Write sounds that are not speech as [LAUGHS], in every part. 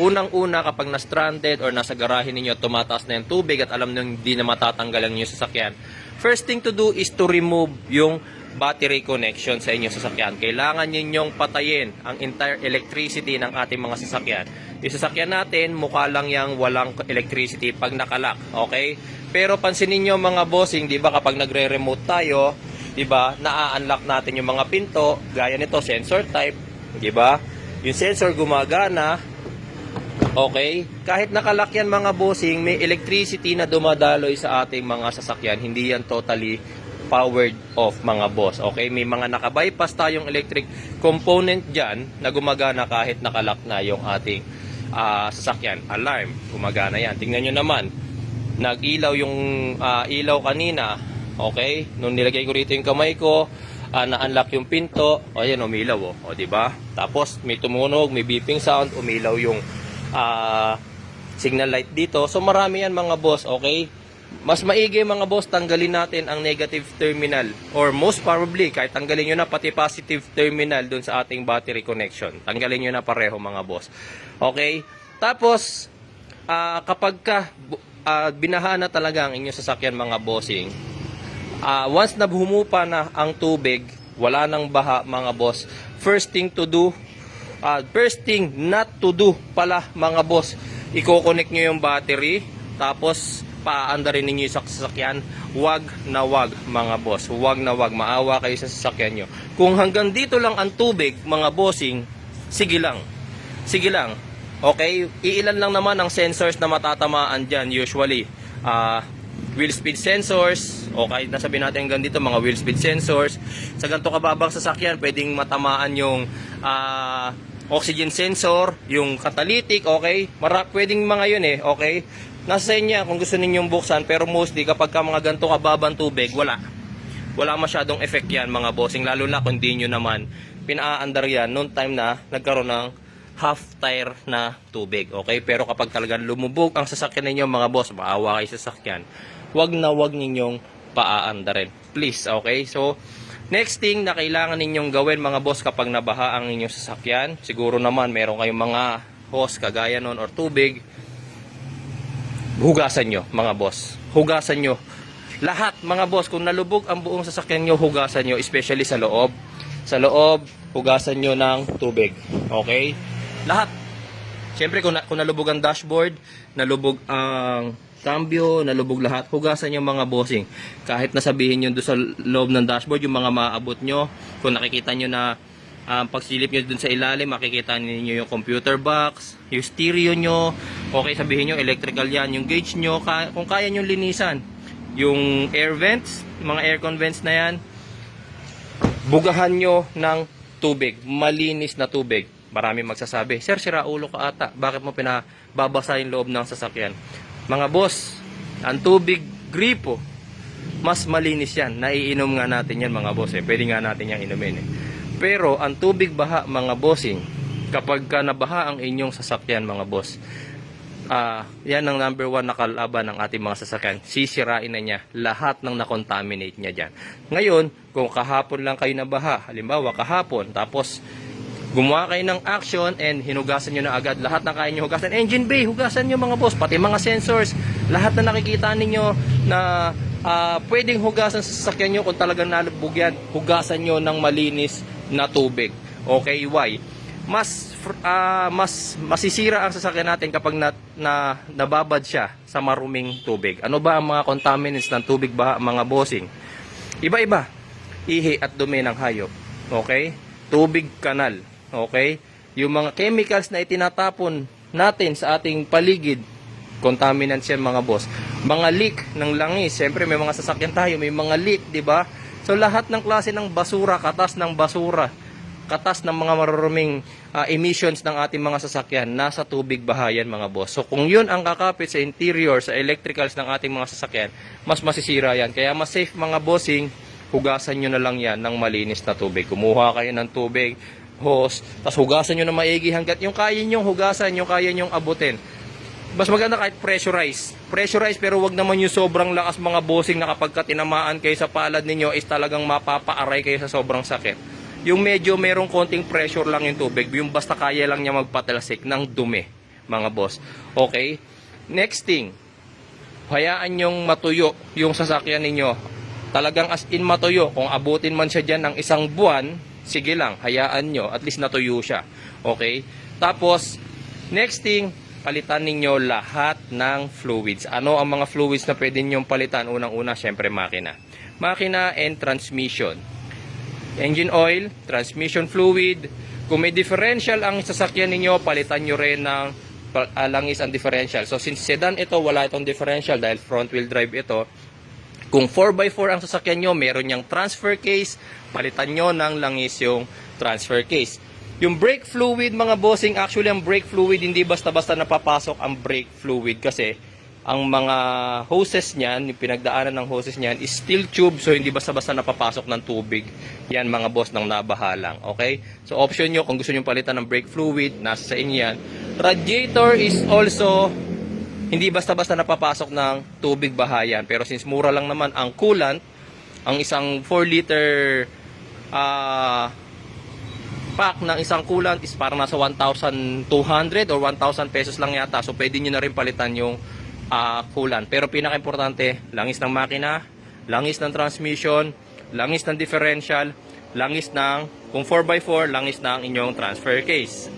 Unang-una kapag na-stranded or nasa garahe ninyo at tumataas na yung tubig at alam nyo hindi na matatanggal ang inyong sasakyan, first thing to do is to remove yung battery connection sa inyong sasakyan. Kailangan ninyong patayin ang entire electricity ng ating mga sasakyan. Yung sasakyan natin, mukha lang yung walang electricity pag nakalak. Okay? Pero pansinin niyo mga bossing, di ba kapag nagre-remote tayo, di ba, naa-unlock natin yung mga pinto, gaya nito, sensor type, di ba? Yung sensor gumagana, Okay? Kahit nakalak yan mga bossing, may electricity na dumadaloy sa ating mga sasakyan. Hindi yan totally powered off mga boss. Okay? May mga nakabypass tayong electric component dyan na gumagana kahit nakalak na yung ating ah, sasakyan. Alarm, gumagana yan. Tingnan nyo naman, nag-ilaw yung ah, ilaw kanina. Okay? Nung nilagay ko rito yung kamay ko, ah, na-unlock yung pinto, o ayan, umilaw o. O, di ba? Tapos may tumunog, may beeping sound, umilaw yung ah, signal light dito. So marami yan mga boss, okay? Mas maigi mga boss, tanggalin natin ang negative terminal or most probably kahit tanggalin nyo na pati positive terminal dun sa ating battery connection. Tanggalin nyo na pareho mga boss. Okay? Tapos, ah, kapag ka ah, binaha na talaga ang inyong sasakyan mga bossing, Ah, once na humupa na ang tubig, wala nang baha mga boss. First thing to do, ah, first thing not to do pala mga boss, i-connect nyo yung battery, tapos paandarin ninyo yung sasakyan. Wag na wag mga boss, wag na wag, maawa kayo sa sasakyan nyo. Kung hanggang dito lang ang tubig mga bossing, sige lang. Sige lang. Okay? Iilan lang naman ang sensors na matatamaan dyan usually. Ah, wheel speed sensors, o kahit nasabihin natin hanggang dito, mga wheel speed sensors. Sa ganito kababang sasakyan, pwedeng matamaan yung ah, oxygen sensor, yung catalytic, okay? Mara, pwedeng mga yun eh, okay? Nasa sa inyo kung gusto ninyong buksan, pero mostly kapag ka mga ganito kababang tubig, wala. Wala masyadong effect yan mga bossing, lalo na kung di nyo naman pinaandar yan noong time na nagkaroon ng half tire na tubig. Okay? Pero kapag talagang lumubog ang sasakyan ninyo mga boss, maawa kayo sa sasakyan, wag na wag ninyong paaandarin. Please, okay? So, next thing na kailangan ninyong gawin mga boss kapag nabaha ang inyong sasakyan, siguro naman meron kayong mga hose kagaya nun or tubig, hugasan nyo mga boss. Hugasan nyo. Lahat mga boss, kung nalubog ang buong sasakyan nyo, hugasan nyo, especially sa loob. Sa loob, hugasan nyo ng tubig. Okay? Lahat. Siyempre, kung, na, kung nalubog ang dashboard, nalubog ang cambio, nalubog lahat, hugasan nyo mga bossing. Kahit nasabihin nyo doon sa loob ng dashboard, yung mga maaabot nyo, kung nakikita nyo na um, pagsilip nyo dun sa ilalim, makikita ninyo yung computer box, yung stereo nyo, okay sabihin nyo, electrical yan, yung gauge nyo, kung kaya nyo linisan, yung air vents, yung mga aircon vents na yan, bugahan nyo ng tubig, malinis na tubig. Marami magsasabi, Sir, sira ulo ka ata. Bakit mo pinababasa yung loob ng sasakyan? Mga boss, ang tubig gripo, mas malinis yan. Naiinom nga natin yan mga boss. Eh. Pwede nga natin yan inumin. Eh. Pero ang tubig baha mga bossing, kapag ka nabaha ang inyong sasakyan mga boss, ah yan ang number one na kalaban ng ating mga sasakyan. Sisirain na niya lahat ng nakontaminate niya dyan. Ngayon, kung kahapon lang kayo nabaha, halimbawa kahapon, tapos gumawa kayo ng action and hinugasan nyo na agad lahat ng kaya nyo hugasan. Engine bay, hugasan nyo mga boss, pati mga sensors, lahat na nakikita ninyo na ah, pwedeng hugasan sa sasakyan nyo kung talagang nalubog yan, hugasan nyo ng malinis na tubig. Okay, why? Mas ah, mas masisira ang sasakyan natin kapag na, na nababad siya sa maruming tubig. Ano ba ang mga contaminants ng tubig ba mga bossing? Iba-iba. Ihi at dumi ng hayop. Okay? Tubig kanal. Okay? Yung mga chemicals na itinatapon natin sa ating paligid, contaminants yan mga boss. Mga leak ng langis. Siyempre may mga sasakyan tayo, may mga leak, di ba? So lahat ng klase ng basura, katas ng basura, katas ng mga maruruming ah, emissions ng ating mga sasakyan nasa tubig bahayan mga boss. So kung yun ang kakapit sa interior, sa electricals ng ating mga sasakyan, mas masisira yan. Kaya mas safe mga bossing, hugasan nyo na lang yan ng malinis na tubig. Kumuha kayo ng tubig, hose, tapos hugasan nyo na maigi hanggat yung kaya nyong hugasan, yung kaya nyong abutin. Mas maganda kahit pressurize. Pressurize pero wag naman yung sobrang lakas mga bossing na kapag ka tinamaan kayo sa palad ninyo is talagang mapapaaray kayo sa sobrang sakit. Yung medyo merong konting pressure lang yung tubig, yung basta kaya lang niya magpatalsik ng dumi. mga boss. Okay? Next thing, hayaan nyong matuyo yung sasakyan ninyo. Talagang as in matuyo. Kung abutin man siya dyan ng isang buwan, sige lang, hayaan nyo. At least natuyo siya. Okay? Tapos, next thing, palitan ninyo lahat ng fluids. Ano ang mga fluids na pwede nyong palitan? Unang-una, syempre makina. Makina and transmission. Engine oil, transmission fluid. Kung may differential ang sasakyan ninyo, palitan nyo rin ng ah, langis ang differential. So since sedan ito, wala itong differential dahil front wheel drive ito. Kung 4x4 ang sasakyan nyo, meron niyang transfer case, palitan nyo ng langis yung transfer case. Yung brake fluid, mga bossing, actually ang brake fluid, hindi basta-basta napapasok ang brake fluid kasi ang mga hoses niyan, yung pinagdaanan ng hoses niyan is steel tube so hindi basta-basta napapasok ng tubig. Yan mga boss ng nabahalang, okay? So option nyo kung gusto nyo palitan ng brake fluid, nasa sa inyo yan. Radiator is also hindi basta-basta napapasok ng tubig bahayan. Pero since mura lang naman ang coolant, ang isang 4 liter ah pack ng isang coolant is parang nasa 1,200 or 1,000 pesos lang yata. So pwede nyo na rin palitan yung ah, coolant. Pero pinaka-importante, langis ng makina, langis ng transmission, langis ng differential, langis ng, kung 4x4, langis ng inyong transfer case.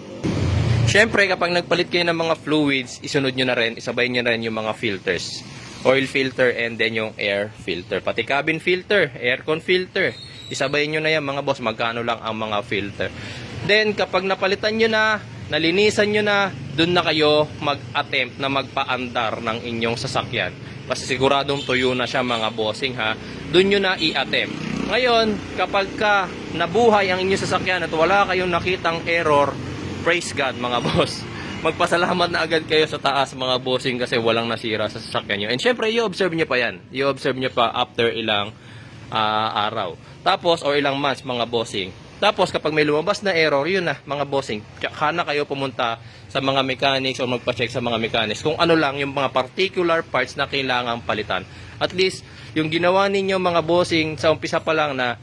Siyempre, kapag nagpalit kayo ng mga fluids, isunod nyo na rin, isabay nyo na rin yung mga filters. Oil filter and then yung air filter. Pati cabin filter, aircon filter. Isabay nyo na yan mga boss, magkano lang ang mga filter. Then, kapag napalitan nyo na, nalinisan nyo na, dun na kayo mag-attempt na magpaandar ng inyong sasakyan. Kasi siguradong tuyo na siya mga bossing ha. Dun nyo na i-attempt. Ngayon, kapag ka nabuhay ang inyong sasakyan at wala kayong nakitang error, praise God mga [LAUGHS] boss. Magpasalamat na agad kayo sa taas mga bossing kasi walang nasira sa sasakyan nyo. And syempre, i-observe nyo pa yan. I-observe nyo pa after ilang ah, araw. Tapos, or ilang months mga bossing. Tapos, kapag may lumabas na error, yun na mga bossing. Tsaka na kayo pumunta sa mga mechanics o magpa-check sa mga mechanics kung ano lang yung mga particular parts na kailangang palitan. At least, yung ginawa ninyo mga bossing sa umpisa pa lang na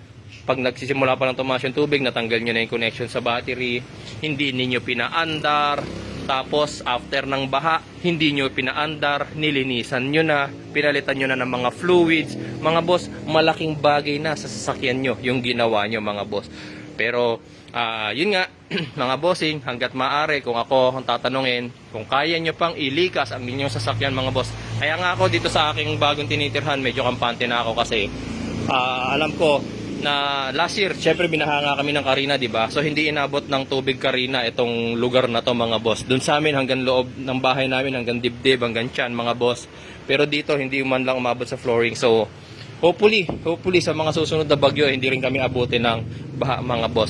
pag nagsisimula pa ng tumaas yung tubig, natanggal nyo na yung connection sa battery, hindi ninyo pinaandar, tapos after ng baha, hindi nyo pinaandar, nilinisan nyo na, pinalitan nyo na ng mga fluids. Mga boss, malaking bagay na sa sasakyan nyo yung ginawa nyo mga boss. Pero, ah, yun nga, [CLEARS THROAT] mga bossing, hanggat maaari, kung ako ang tatanungin, kung kaya nyo pang ilikas ang inyong sasakyan mga boss. Kaya nga ako dito sa aking bagong tinitirhan, medyo kampante na ako kasi ah, alam ko na last year, syempre binahanga kami ng Karina, di ba? So hindi inabot ng tubig Karina itong lugar na to mga boss. Doon sa amin hanggang loob ng bahay namin, hanggang dibdib, hanggang tiyan mga boss. Pero dito hindi man lang umabot sa flooring. So hopefully, hopefully sa mga susunod na bagyo, hindi rin kami abutin ng baha mga boss. So